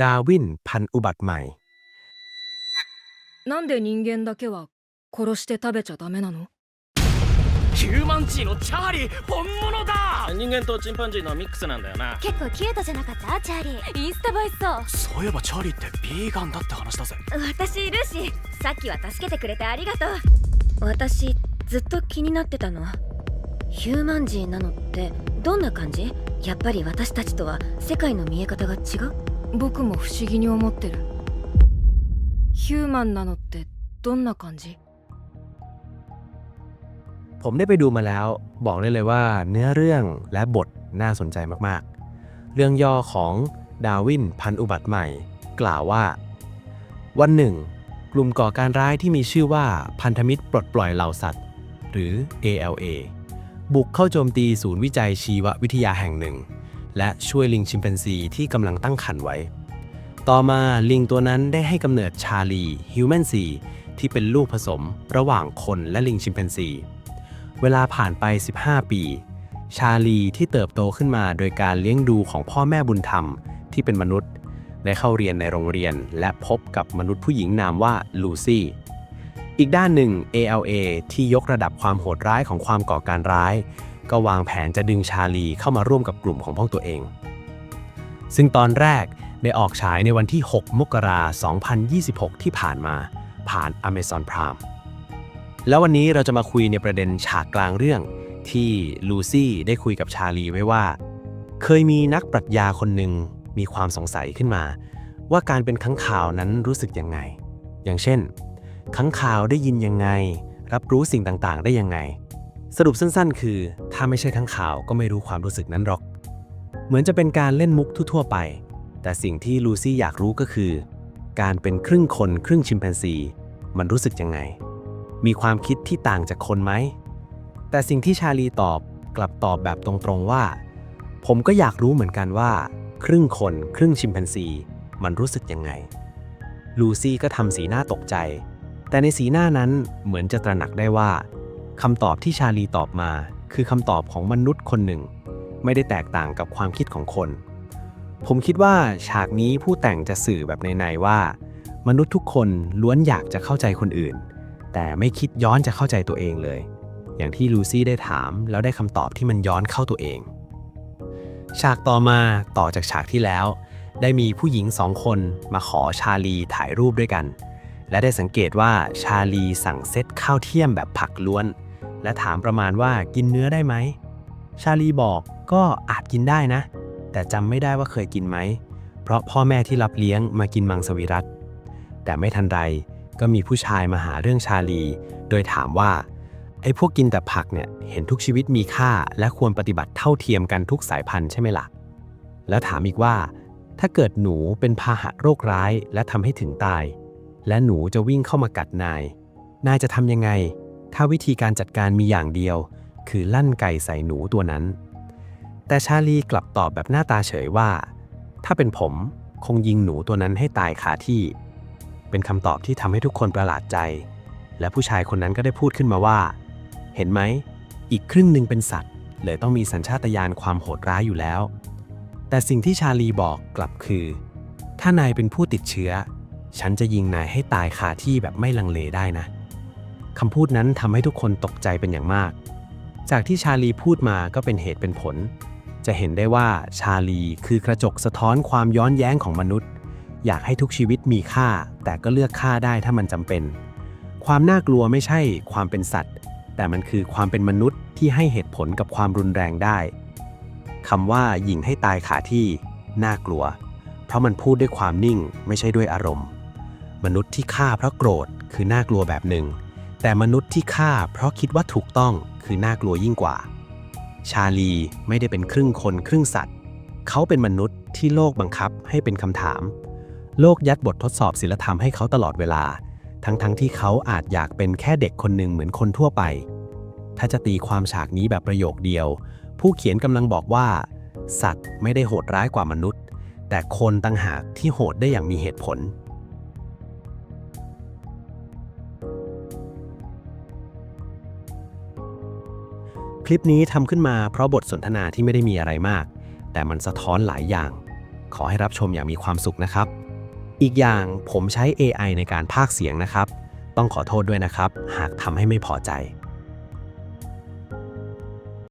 ดาวินพันธุ์อุบัติใหม่ なんで人間だけは殺して食べちゃダメなのヒューマンチーのチャーリー本物だ人間とチンパンジーのミックスなんだよな結構キュートじゃなかったチャーリーインスタ映えしそうそういえばチャーリーってビーガンだって話だぜ私いるしさっきは助けてくれてありがとう私ずっと気になってたのヒューマンジーなのってどんな感じやっぱり私たちとは世界の見え方が違う 僕も不思議に思ってるヒューマンなのってどんな感じ ผมได้ไปดูมาแล้ว บอกได้เลยว่าเนื้อเรื่องและบทน่าสนใจมากๆ เรื่องย่อของดาวินพันธุ์อุบัติใหม่ กล่าวว่า วันหนึ่ง กลุ่มก่อการร้ายที่มีชื่อว่าพันธมิตรปลดปล่อยเหล่าสัตว์ หรือ ALA บุกเข้าโจมตีศูนย์วิจัยชีววิทยาแห่งหนึ่ง และช่วยลิงชิมแปนซีที่กำลังตั้งครรภ์ไว้ ต่อมาลิงตัวนั้นได้ให้กำเนิดชาลีฮิวแมนซีที่เป็นลูกผสมระหว่างคนและลิงชิมแปนซี เวลาผ่านไป 15 ปี ชาลีที่เติบโตขึ้นมาโดยการเลี้ยงดูของพ่อแม่บุญธรรมที่เป็นมนุษย์ ได้เข้าเรียนในโรงเรียน และพบกับมนุษย์ผู้หญิงนามว่าลูซี่อีกด้านหนึ่ง ALA ที่ยกระดับความโหดร้ายของความก่อการร้าย ก็วางแผนจะดึงชาลีเข้ามาร่วมกับกลุ่มของพวกตัวเอง ซึ่งตอนแรกได้ออกฉายในวันที่ 6 มกราคม 2026 ที่ผ่านมาผ่าน Amazon Prime แล้ววันนี้เราจะมาคุยในประเด็นฉากกลางเรื่องที่ลูซี่ได้คุยกับชาลีไว้ว่า เคยมีนักปรัชญาคนหนึ่งมีความสงสัยขึ้นมา ว่าการเป็นค้างคาวนั้นรู้สึกยังไง อย่างเช่นค้างคาวได้ยินยังไง รับรู้สิ่งต่างๆ ได้ยังไง สรุปสั้นๆ คือ ถ้าไม่ใช่ค้างคาวก็ไม่รู้ความรู้สึกนั้นหรอก เหมือนจะเป็นการเล่นมุกทั่วๆไป แต่สิ่งที่ลูซี่อยากรู้ก็คือ การเป็นครึ่งคนครึ่งชิมแปนซี มันรู้สึกยังไง มีความคิดที่ต่างจากคนไหม แต่สิ่งที่ชาลีตอบกลับตอบแบบตรงๆว่า ผมก็อยากรู้เหมือนกันว่า ครึ่งคนครึ่งชิมแปนซี มันรู้สึกยังไง ลูซี่ก็ทำสีหน้าตกใจ แต่ในสีหน้านั้นเหมือนจะตระหนักได้ว่า คำตอบที่ชาลีตอบมา คือคำตอบของมนุษย์คนหนึ่ง ไม่ได้แตกต่างกับความคิดของคน ผมคิดว่าฉากนี้ผู้แต่งจะสื่อแบบในๆว่า มนุษย์ทุกคนล้วนอยากจะเข้าใจคนอื่น แต่ไม่คิดย้อนจะเข้าใจตัวเองเลย อย่างที่ลูซี่ได้ถามแล้วได้คำตอบที่มันย้อนเข้าตัวเอง ฉากต่อมาต่อจากฉากที่แล้ว ได้มีผู้หญิงสองคนมาขอชาลีถ่ายรูปด้วยกันและได้สังเกตว่าชาลีสั่งเซตข้าวเที่ยมแบบผักล้วน และถามประมาณว่ากินเนื้อได้ไหม ชาลีบอกก็อาจกินได้นะ แต่จำไม่ได้ว่าเคยกินไหม เพราะพ่อแม่ที่รับเลี้ยงมากินมังสวิรัตแต่ไม่ทันไรก็มีผู้ชายมาหาเรื่องชาลี โดยถามว่าไอ้พวกกินแต่ผักเนี่ยเห็นทุกชีวิตมีค่า และควรปฏิบัติเท่าเทียมกันทุกสายพันธุ์ใช่ไหมล่ะ แล้วถามอีกว่า ถ้าเกิดหนูเป็นพาหะโรคร้ายและทำให้ถึงตาย และหนูจะวิ่งเข้ามากัดนาย นายจะทำยังไง ถ้าวิธีการจัดการมีอย่างเดียว คือลั่นไก่ใส่หนูตัวนั้น แต่ชาลีกลับตอบแบบหน้าตาเฉยว่า ถ้าเป็นผมคงยิงหนูตัวนั้นให้ตายคาที่ เป็นคำตอบที่ทำให้ทุกคนประหลาดใจ และผู้ชายคนนั้นก็ได้พูดขึ้นมาว่า เห็นไหม อีกครึ่งหนึ่งเป็นสัตว์ เลยต้องมีสัญชาตญาณความโหดร้ายอยู่แล้ว แต่สิ่งที่ชาลีบอกกลับคือ ถ้านายเป็นผู้ติดเชื้อ ฉันจะยิงนายให้ตายคาที่แบบไม่ลังเลได้นะ คำพูดนั้นทำให้ทุกคนตกใจเป็นอย่างมาก จากที่ชาลีพูดมาก็เป็นเหตุเป็นผล จะเห็นได้ว่าชาลีคือกระจกสะท้อนความย้อนแย้งของมนุษย์ อยากให้ทุกชีวิตมีค่า แต่ก็เลือกฆ่าได้ถ้ามันจำเป็น ความน่ากลัวไม่ใช่ความเป็นสัตว์ แต่มันคือความเป็นมนุษย์ที่ให้เหตุผลกับความรุนแรงได้คำว่ายิงให้ตายขาที่ น่ากลัว เพราะมันพูดด้วยความนิ่งไม่ใช่ด้วยอารมณ์ มนุษย์ที่ฆ่าเพราะโกรธคือน่ากลัวแบบหนึ่ง แต่มนุษย์ที่ฆ่าเพราะคิดว่าถูกต้องคือน่ากลัวยิ่งกว่า ชาลีไม่ได้เป็นครึ่งคนครึ่งสัตว์ เขาเป็นมนุษย์ที่โลกบังคับให้เป็นคำถาม โลกยัดบททดสอบศิลธรรมให้เขาตลอดเวลา ทั้งๆทที่เขาอาจอยากเป็นแค่เด็กคนหนึ่งเหมือนคนทั่วไป ถ้าจะตีความฉากนี้แบบประโยคเดียว ผู้เขียนกำลังบอกว่า สัตว์ไม่ได้โหดร้ายกว่ามนุษย์ แต่คนต่างหากที่โหดได้อย่างมีเหตุผล คลิปนี้ทำขึ้นมาเพราะบทสนทนาที่ไม่ได้มีอะไรมาก แต่มันสะท้อนหลายอย่าง ขอให้รับชมอย่างมีความสุขนะครับ อีกอย่างผมใช้ AI ในการพากย์เสียงนะครับ ต้องขอโทษด้วยนะครับ หากทำให้ไม่พอใจ